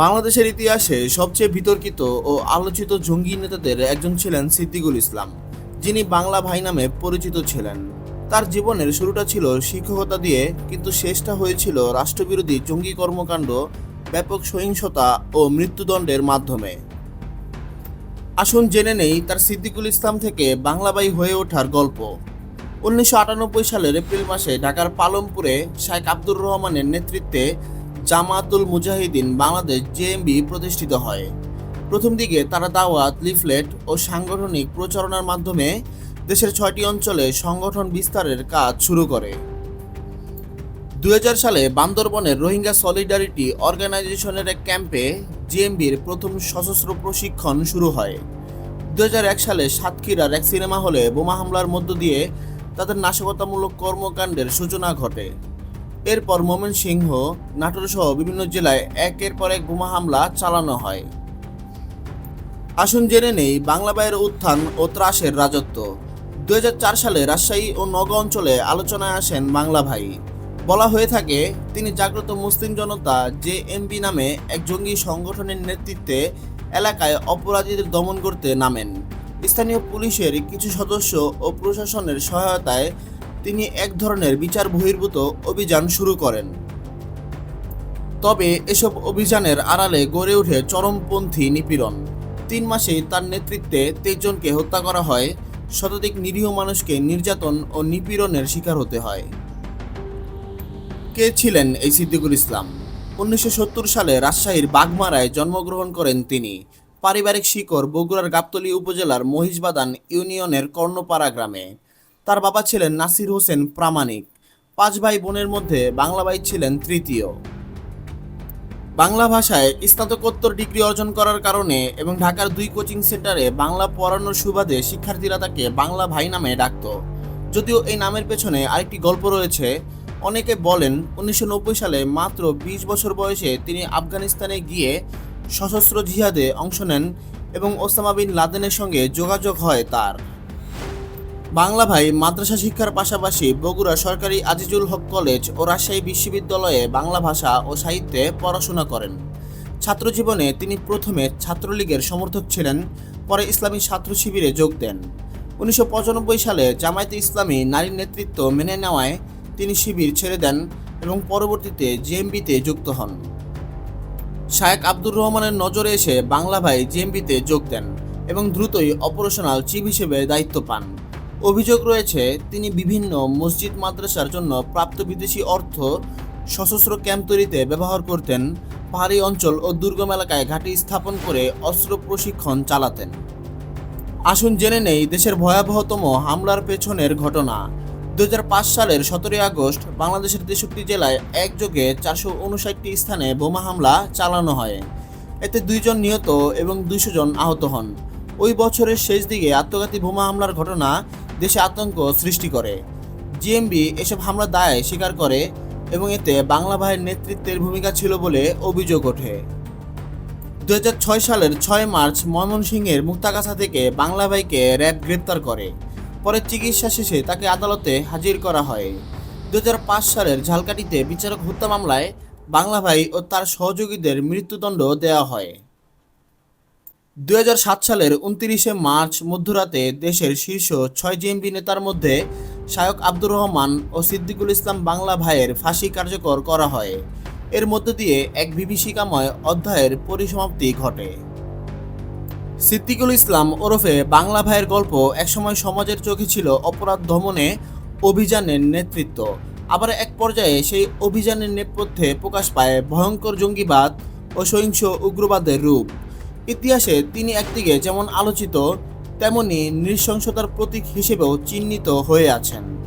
বাংলাদেশের ইতিহাসে সবচেয়ে বিতর্কিত ও আলোচিত জঙ্গি নেতাদের একজন ছিলেন সিদ্দিকুল ইসলাম, যিনি বাংলা ভাই নামে পরিচিত ছিলেন। তার জীবনের শুরুটা ছিল শিক্ষকতা দিয়ে, কিন্তু শেষটা হয়েছিল রাষ্ট্রবিরোধী জঙ্গি কর্মকাণ্ড, ব্যাপক সহিংসতা ও মৃত্যুদণ্ডের মাধ্যমে। আসুন জেনে নেই তার সিদ্দিকুল ইসলাম থেকে বাংলাবাই হয়ে ওঠার গল্প। উনিশশো আটানব্বই সালের এপ্রিল মাসে ঢাকার পালমপুরে শাইখ আব্দুর রহমানের নেতৃত্বে জামাতুল মুজাহিদিন বাংলাদেশ জেএমবি প্রতিষ্ঠিত হয়। প্রথম দিকে তারা দাওয়াত, লিফলেট ও সাংগঠনিক প্রচারণার মাধ্যমে দেশের ছয়টি অঞ্চলে সংগঠন বিস্তারের কাজ শুরু করে। দু হাজার সালে বান্দরবনের রোহিঙ্গা সলিডারিটি অর্গানাইজেশনের এক ক্যাম্পে জিএমবির প্রথম সশস্ত্র প্রশিক্ষণ শুরু হয়। দুই হাজার এক সালে সাতক্ষীরার এক সিনেমা হলে বোমা হামলার মধ্য দিয়ে তাদের নাশকতামূলক কর্মকাণ্ডের সূচনা ঘটে। এরপর ময়মনসিংহ নাটোর সহ বিভিন্ন জেলায় একের পর এক বোমা হামলা চালানো হয়। আসুন জেনে নেই বাংলা বাইয়ের উত্থান ও ত্রাসের রাজত্ব। দুই হাজার চার সালে রাজশাহী ও নগর অঞ্চলে আলোচনায় আসেন বাংলা ভাই। বলা হয়ে থাকে, তিনি জাগ্রত মুসলিম জনতা জে এমপি নামে এক জঙ্গি সংগঠনের নেতৃত্বে এলাকায় অপরাধীদের দমন করতে নামেন। স্থানীয় পুলিশের কিছু সদস্য ও প্রশাসনের সহায়তায় তিনি এক ধরনের বিচার বহির্ভূত অভিযান শুরু করেন। তবে এসব অভিযানের আড়ালে গড়ে ওঠে চরমপন্থী নিপীড়ন। তিন মাসেই তার নেতৃত্বে তেইশ জনকে হত্যা করা হয়। শতাধিক নিরীহ মানুষকে নির্যাতন ও নিপীড়নের শিকার হতে হয়। কে ছিলেন এই সিদ্দিকুল ইসলাম? উনিশশো সত্তর সালে রাজশাহীর বাগমারায় জন্মগ্রহণ করেন তিনি। পারিবারিক শিকড় বগুড়ার গাবতলী উপজেলার মহিষবাদান ইউনিয়নের কর্ণপাড়া গ্রামে। তার বাবা ছিলেন নাসির হোসেন প্রামাণিক। পাঁচ ভাই বোনের মধ্যে বাংলা ভাই ছিলেন তৃতীয়। বাংলা ভাষায় স্নাতকোত্তর ডিগ্রি অর্জন করার কারণে এবং ঢাকার দুই কোচিং সেন্টারে বাংলা পড়ানোর সুবাদে শিক্ষার্থীরা তাকে বাংলা ভাই নামে ডাকত। যদিও এই নামের পেছনে আরেকটি গল্প রয়েছে, অনেকে বলেন উনিশশো নব্বই সালে মাত্র ২০ বছর বয়সে তিনি আফগানিস্তানে গিয়ে সশস্ত্র জিহাদে অংশ নেন এবং ওসামা বিন লাদেনের সঙ্গে যোগাযোগ হয় তার। বাংলা ভাই, মাদ্রাসা শিক্ষার পাশাপাশি বগুড়া সরকারি আজিজুল হক কলেজ ও রাজশাহী বিশ্ববিদ্যালয়ে বাংলা ভাষা ও সাহিত্যে পড়াশোনা করেন। ছাত্রজীবনে তিনি প্রথমে ছাত্রলীগের সমর্থক ছিলেন, পরে ইসলামী ছাত্র শিবিরে যোগ দেন। উনিশশো পঁচানব্বই সালে জামায়াতে ইসলামী নারীর নেতৃত্ব মেনে নেওয়ায় তিনি শিবির ছেড়ে দেন এবং পরবর্তীতে জেএমবিতে যুক্ত হন। শায়েক আব্দুর রহমানের নজরে এসে বাংলা ভাই জেএমবিতে যোগ দেন এবং দ্রুতই অপারেশনাল চিফ হিসেবে দায়িত্ব পান। অভিযোগ রয়েছে, তিনি বিভিন্ন মসজিদ মাদ্রাসার জন্য প্রাপ্ত বিদেশি অর্থ সশস্ত্র ক্যাম্প তৈরিতে ব্যবহার করতেন। পাহাড়ি অঞ্চল ও দুর্গম এলাকায় ঘাঁটি স্থাপন করে অস্ত্র প্রশিক্ষণ চালাতেন। আসুন জেনে নেই দেশের ভয়াবহতম হামলার পেছনের ঘটনা। দুই হাজার পাঁচ সালের সতেরোই আগস্ট বাংলাদেশের তেষট্টি জেলায় একযোগে চারশো উনষাটটি স্থানে বোমা হামলা চালানো হয়। এতে দুইজন নিহত এবং দুইশো জন আহত হন। ওই বছরের শেষ দিকে আত্মঘাতী বোমা হামলার ঘটনা দেশে আতঙ্ক সৃষ্টি করে। জিএমবি এসব হামলা দায় স্বীকার করে এবং এতে বাংলা ভাইয়ের নেতৃত্বের ভূমিকা ছিল বলে অভিযোগ ওঠে। দু হাজার ছয় সালের ছয় মার্চ ময়মনসিংহের মুক্তাগাছা থেকে বাংলা ভাইকে র্যাব গ্রেপ্তার করে। পরে চিকিৎসা শেষে তাকে আদালতে হাজির করা হয়। দুই হাজার পাঁচ সালের ঝালকাঠিতে বিচারক হত্যা মামলায় বাংলা ভাই ও তার সহযোগীদের মৃত্যুদণ্ড দেওয়া হয়। দুই হাজার সাত সালের উনত্রিশে মার্চ মধ্যরাতে দেশের শীর্ষ ছয় জিএমপি নেতার মধ্যে শায়ক আব্দুর রহমান ও সিদ্দিকুল ইসলাম বাংলা ভাইয়ের ফাঁসি কার্যকর করা হয়। এর মধ্য দিয়ে এক বিভীষিকাময় অধ্যায়ের পরিসমাপ্তি ঘটে। সিদ্দিকুল ইসলাম ওরফে বাংলা ভাইয়ের গল্প একসময় সমাজের চোখে ছিল অপরাধ দমনে অভিযানের নেতৃত্ব। আবার এক পর্যায়ে সেই অভিযানের নেপথ্যে প্রকাশ পায় ভয়ঙ্কর জঙ্গিবাদ ও সহিংস উগ্রবাদের রূপ। ইতিহাসে তিনি একদিকে যেমন আলোচিত তেমনি নৃশংসতার প্রতীক হিসেবেও চিহ্নিত হয়ে আছেন।